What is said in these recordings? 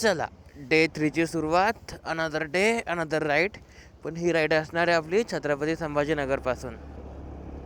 चला. डे थ्रीची सुरुवात another day another ride पण ही राईड असणार आहे आपली छत्रपती संभाजीनगरपासून.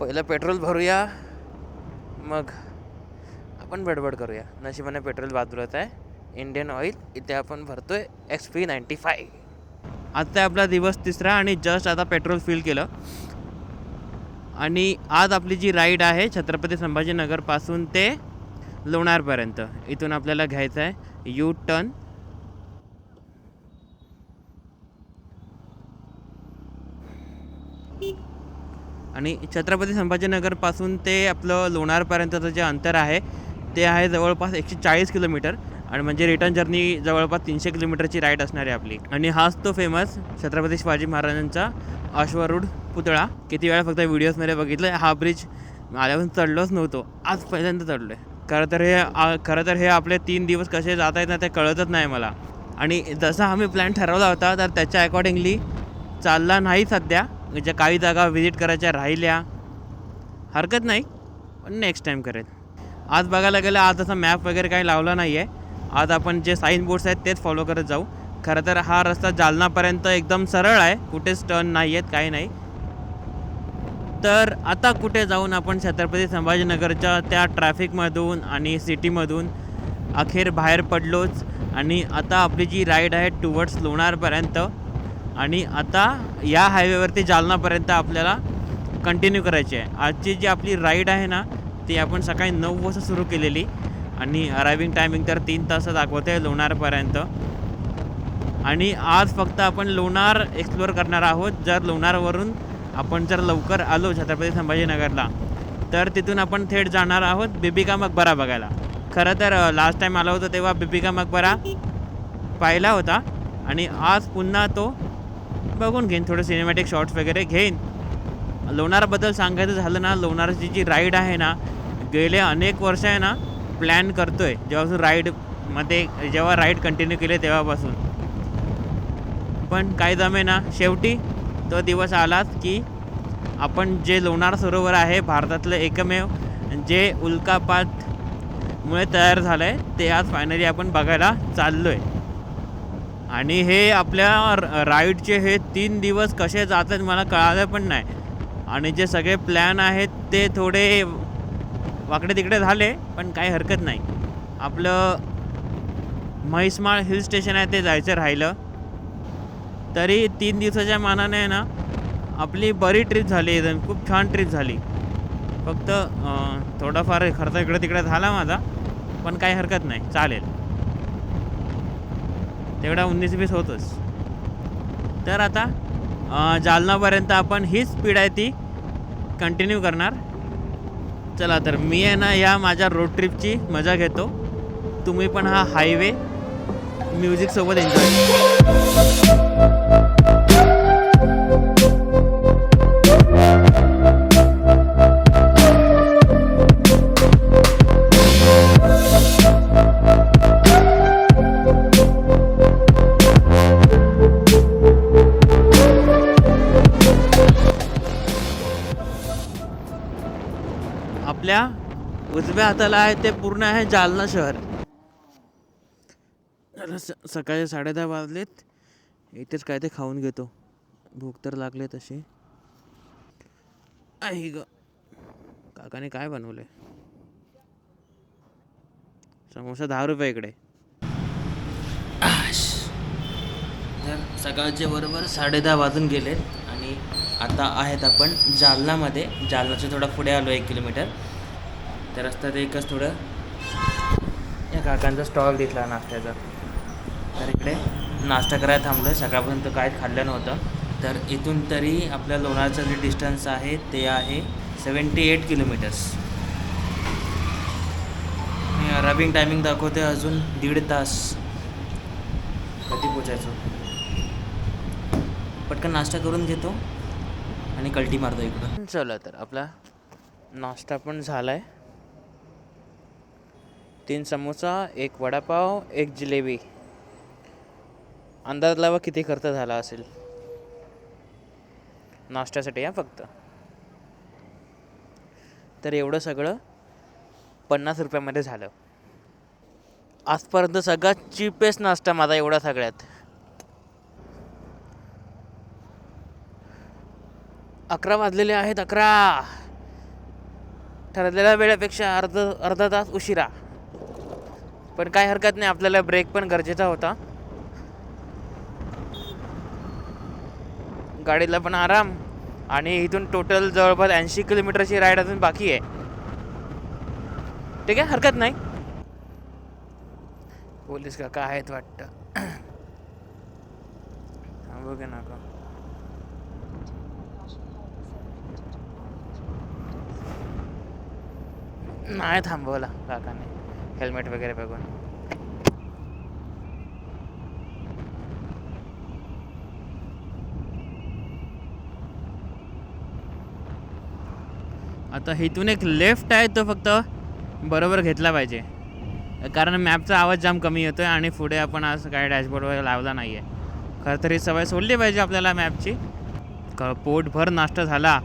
पहिलं पेट्रोल भरूया. मग आपण बडबड करूया. नशिबाने पेट्रोल बाजूलाच आहे. इंडियन ऑइल इथे आपण भरतो आहे एक्स पी नाईन्टी फाय आजचा आपला दिवस तिसरा आणि जस्ट आता पेट्रोल फिल केलं. आणि आज आपली जी राईड आहे छत्रपती संभाजीनगरपासून ते लोणारपर्यंत इथून आपल्याला घ्यायचं आहे यू टर्न आणि छत्रपती संभाजीनगरपासून ते आपलं लोणारपर्यंतचं जे अंतर आहे ते आहे जवळपास एकशे चाळीस किलोमीटर. आणि म्हणजे रिटर्न जर्नी जवळपास तीनशे किलोमीटरची राईड असणार आहे आपली. आणि हाच तो फेमस छत्रपती शिवाजी महाराजांचा अश्वरूढ पुतळा. किती वेळा फक्त व्हिडिओजमध्ये बघितलं हा ब्रिज आल्यापासून चढलोच नव्हतो. आज पहिल्यांदा चढलो आहे खरं तर हे आ- खरं तर हे आपले तीन दिवस कसे जात आहेत ना ते कळतच नाही मला. आणि जसा आम्ही प्लॅन ठरवला होता तर त्याच्या अकॉर्डिंगली चालला नाही सध्या. ज्या काही जागा व्हिजिट करायच्या राहिल्या हरकत नाही पण नेक्स्ट टाईम करेल. आज बघायला गेलं आज असा मॅप वगैरे काही लावला नाही आहे आज आपण जे साईन बोर्ड्स आहेत तेच फॉलो करत जाऊ. खरं तर हा रस्ता जालनापर्यंत एकदम सरळ आहे कुठेच टर्न नाही आहेत काही नाही. तर आता कुठे जाऊन आपण छत्रपती संभाजीनगरच्या त्या ट्रॅफिकमधून आणि सिटीमधून अखेर बाहेर पडलोच. आणि आता आपली जी राईड आहे टुवर्ड्स लोणारपर्यंत आणि आता या हायवेवरती जालनापर्यंत आपल्याला कंटिन्यू करायची आहे. आजची जी आपली राईड आहे ना ती आपण सकाळी नऊ वाजता सुरू केलेली. आणि अरायविंग टायमिंग तर तीन तास दाखवते आहे लोणारपर्यंत. आणि आज फक्त आपण लोणार एक्सप्लोअर करणार आहोत. जर लोणारवरून आपण जर लवकर आलो छत्रपती संभाजीनगरला तर तिथून आपण थेट जाणार आहोत बिबिका मकबरा बघायला. खरं तर लास्ट टाईम आलो होतो तेव्हा बिबिका मकबरा पाहिला होता. आणि आज पुन्हा तो बघून घेईन थोडे सिनेमॅटिक शॉट्स वगैरे घेईन. लोणारबद्दल सांगायचं झालं ना लोणारची जी राईड आहे ना गेले अनेक वर्ष आहे ना प्लॅन करतो आहे जेव्हापासून राईडमध्ये जेव्हा राईड कंटिन्यू केले तेव्हापासून. पण काय जमे ना शेवटी तो दिवस आलाच की आपण जे लोणार सरोवर आहे भारतातलं एकमेव जे उल्कापातमुळे तयार झालं आहे ते आज फायनली आपण बघायला चाललो आहे आणि हे आपल्या र- राईडचे हे तीन दिवस कसे जातात मला कळालं पण नाही. आणि जे सगळे प्लॅन आहेत ते थोडे वाकडे तिकडे झाले पण काही हरकत नाही. आपलं म्हैसमाळ हिल स्टेशन आहे ते जायचं राहिलं. तरी तीन दिवसाच्या मानाने आहे ना आपली बरी ट्रिप झाली एकदम खूप छान ट्रिप झाली. फक्त थोडाफार खर्च इकडे तिकडे झाला माझा पण काही हरकत नाही चालेल. तेवढा उन्नीस वीस होतोच. तर आता जालनापर्यंत आपण हीच स्पीड आहे ती कंटिन्यू करणार. चला तर मी आहे ना या माझ्या रोड ट्रिपची मजा घेतो. तुम्ही पण हा हायवे म्युझिकसोबत एन्जॉय उजव्या हाताला आहे ते पूर्ण आहे जालना शहर. जरा स सकाळी साडेदहा वाजलेत. इथेच काय ते खाऊन घेतो. भूक तर लागले तशी. आई ग. काकाने काय बनवले समोसा दहा रुपये इकडे. तर सकाळचे बरोबर साडेदहा वाजून गेलेत आणि आता आहेत आपण जालनामध्ये. जालनाच्या थोडा पुढे आलो एक किलोमीटर. त्या रस्त्यात एकच थोडं या काकांचा स्टॉल दिसला नाश्त्याचा. तर इकडे नाश्ता करायला थांबलो आहे सकाळपर्यंत काय खाल्लं नव्हतं. तर इथून तरी आपल्या लोणारचं जे डिस्टन्स आहे ते आहे सेवन्टी एट किलोमीटर्स मी अराबिंग टायमिंग दाखवते अजून दीड तास. कधी पोचायचो? पटकन नाश्ता करून घेतो आणि कल्टी मारतो इकडं. चला तर आपला नाश्ता पण झाला आहे तीन समोसा एक वडापाव एक जिलेबी. अंदाज लावा किती खर्च झाला असेल? नाश्त्यासाठी या फक्त. तर एवढं सगळं पन्नास रुपयामध्ये झालं. आजपर्यंत सगळ्यात चीपेस्ट नाश्ता माझा एवढा सगळ्यात. अकरा वाजलेले आहेत अकरा. ठरलेल्या वेळेपेक्षा अर्ध अर्धा तास उशिरा. पण काय हरकत नाही आपल्याला ब्रेक पण गरजेचा होता. गाडीला पण आराम आणि इथून टोटल जवळपास ऐंशी किलोमीटरची राईड अजून बाकी आहे. ठीक आहे हरकत नाही. पोलीस काका आहेत वाटतं. थांबू की नका? नाही थांबवला काकाने. हेल्मेट वगैरे बघून. आता इथून एक लेफ्ट आहे तो फक्त बरोबर घेतला पाहिजे. कारण मॅपचा आवाज जाम कमी येतोय आणि पुढे आपण असं काय डॅशबोर्ड वगैरे लावला नाही आहे खरं तरी सवय सोडली पाहिजे आपल्याला मॅपची. क पोटभर नाश्ता झाला.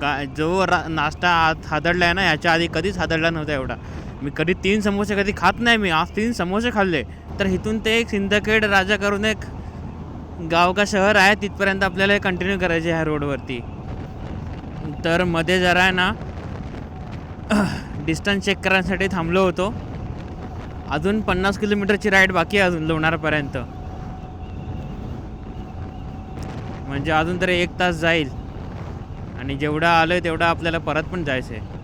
का जो रा नाश्ता आत हादडला आहे ना याच्या आधी कधीच हादडला नव्हता एवढा. मी कधी तीन समोसे कधी खात नाही मी आज तीन समोसे खाल्ले. तर इथून ते एक सिंदखेड राजा करून एक गाव का शहर आहे तिथपर्यंत आपल्याला कंटिन्यू करायचे ह्या रोडवरती तर मध्ये जरा आहे ना डिस्टन्स चेक करण्यासाठी थांबलो होतो. अजून पन्नास किलोमीटरची राईड बाकी आहे अजून लोणारपर्यंत. म्हणजे अजून तरी एक तास जाईल. आणि जेवढा आलं आहे तेवढा आपल्याला परत पण जायचं आहे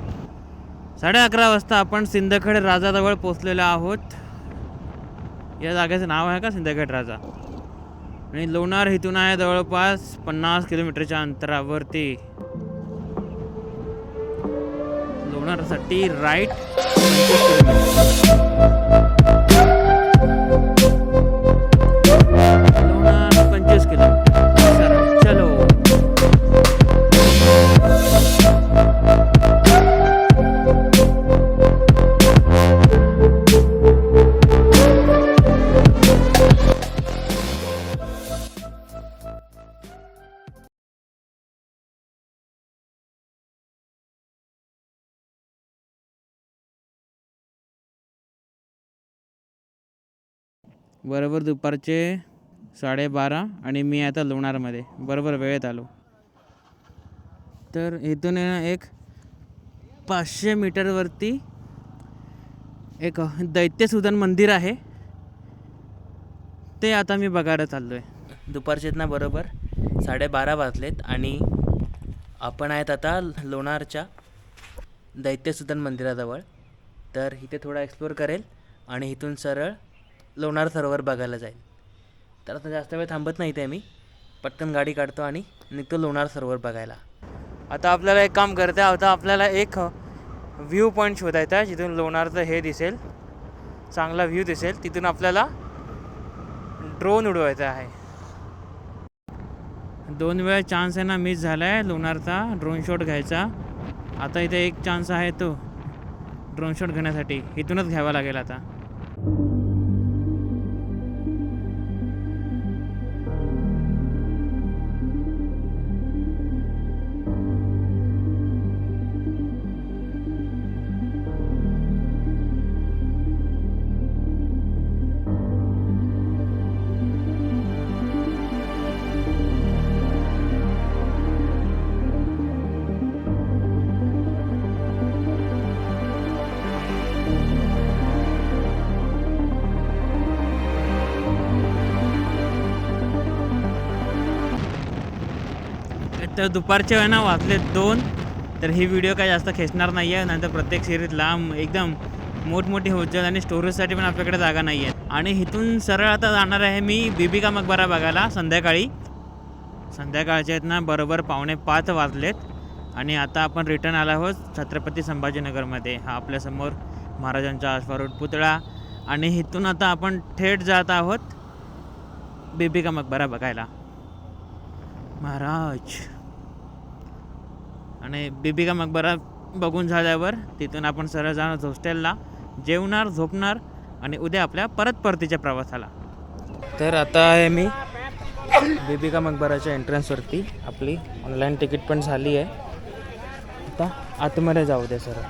साडे अकरा वाजता आपण सिंदखेड राजाजवळ पोचलेलो आहोत. या जागेचं नाव आहे का सिंदखेड राजा? आणि लोणार इथून आहे जवळपास पन्नास किलोमीटरच्या अंतरावरती. लोणारसाठी राईट बरोबर दुपारचे साडेबारा आणि मी आता लोणारमध्ये. बरोबर वेळेत आलो. तर इथून एक पाचशे मीटरवरती एक दैत्यसुदन मंदिर आहे. ते आता मी बघायला चाललो आहे दुपारचे ना बरोबर साडेबारा वाजलेत आणि आपण आहेत आता लोणारच्या दैत्यसुदन मंदिराजवळ. तर इथे थोडा एक्सप्लोर करेल आणि इथून सरळ लोणार सरोवर बघायला जाईल. तर आता जास्त वेळ थांबत नाही ते मी. पटकन गाडी काढतो आणि निघतो लोणार सरोवर बघायला. आता आपल्याला एक काम करते आता आपल्याला एक व्ह्यू पॉईंट शोधायचा आहे. जिथून लोणारचं हे दिसेल. चांगला व्ह्यू दिसेल. तिथून आपल्याला ड्रोन उडवायचा आहे. दोन वेळा चान्स आहे ना मिस झाला आहे लोणारचा. ड्रोन शॉट घ्यायचा. आता इथे एक चान्स आहे तो. ड्रोन शॉट घेण्यासाठी. इथूनच घ्यावा लागेल आता. तर दुपारच्या वेळेला वाजले दोन. तर ही व्हिडिओ काय जास्त खेचणार नाही आहे. नंतर प्रत्येक सिरीज लांब एकदम मोठमोठी होत जाईल आणि स्टोरेजसाठी पण आपल्याकडे जागा नाही आहे. आणि इथून सरळ आता जाणार आहे मी बिबिका मकबरा बघायला संध्याकाळी. संध्याकाळचे आहेत ना बरोबर पावणे पाच वाजलेत. आणि आता आपण रिटर्न आलो आहोत छत्रपती संभाजीनगरमध्ये. हा आपल्यासमोर महाराजांचा अश्वारूढ पुतळा. आणि इथून आता आपण थेट जात आहोत बिबिका मकबरा बघायला. महाराज! आणि बिबिका मकबरा बघून झाल्यावर तिथून आपण सरळ जाणार हॉस्टेलला. जेवणार झोपणार आणि उद्या आपल्या परत परतीच्या प्रवासाला. तर आता आहे मी बिबिका मकबराच्या एंट्रन्सवरती आपली ऑनलाईन तिकीट पण झाली आहे. आता आतमध्ये जाऊ दे सर